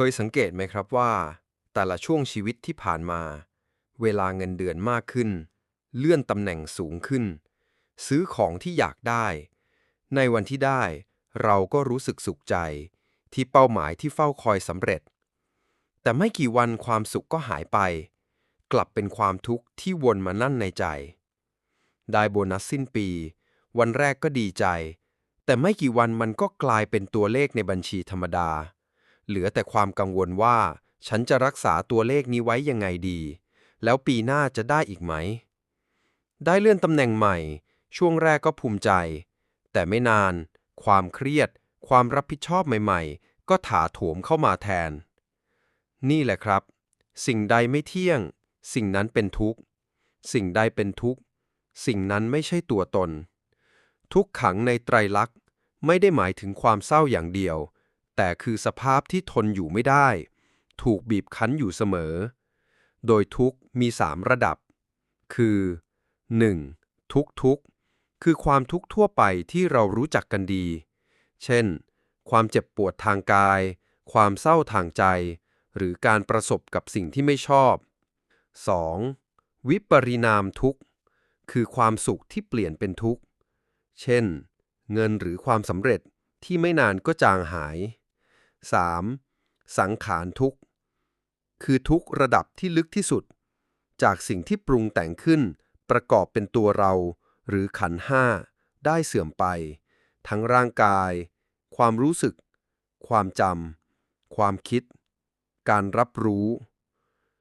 เคยสังเกตไหมครับว่า แต่ละช่วงชีวิตที่ผ่านมา เวลาเงินเดือนมากขึ้น เลื่อนตำแหน่งสูงขึ้น ซื้อของที่อยากได้ ในวันที่ได้เราก็รู้สึกสุขใจ ที่เป้าหมายที่เฝ้าคอยสำเร็จ แต่ไม่กี่วันความสุขก็หายไป กลับเป็นความทุกข์ที่วนมานั่นในใจ ได้โบนัสสิ้นปี วันแรกก็ดีใจ แต่ไม่กี่วันมันก็กลายเป็นตัวเลขในบัญชีธรรมดา เหลือแต่ความกังวลว่า ฉันจะรักษาตัวเลขนี้ไว้ยังไงดี แล้วปีหน้าจะได้อีกไหม ได้เลื่อนตำแหน่งใหม่ ช่วงแรกก็ภูมิใจ แต่ไม่นาน ความเครียด ความรับผิดชอบใหม่ๆ ก็ถาโถมเข้ามาแทน นี่แหละครับ สิ่งใดไม่เที่ยง สิ่งนั้นเป็นทุกข์ สิ่งใดเป็นทุกข์ สิ่งนั้นไม่ใช่ตัวตน ทุกขังในไตรลักษณ์ไม่ได้หมายถึงความเศร้าอย่างเดียว แต่คือสภาพที่ทนอยู่ไม่ได้ ถูกบีบคั้นอยู่เสมอ โดยทุกข์มีสามระดับ คือ 1. ทุกทุกคือความทุกข์ทั่วไปที่เรารู้จักกันดี เช่น ความเจ็บปวดทางกาย ความเศร้าทางใจ หรือการประสบกับสิ่งที่ไม่ชอบ 2. วิปริณามทุกข์ คือความสุขที่เปลี่ยนเป็นทุกข์ เช่น เงินหรือความสำเร็จที่ไม่นานก็จางหาย 3. สังขารทุกข์ คือทุกระดับที่ลึกที่สุด จากสิ่งที่ปรุงแต่งขึ้น ประกอบเป็นตัวเรา หรือขันห้า ได้เสื่อมไป ทั้งร่างกาย ความรู้สึก ความจำความคิด การรับรู้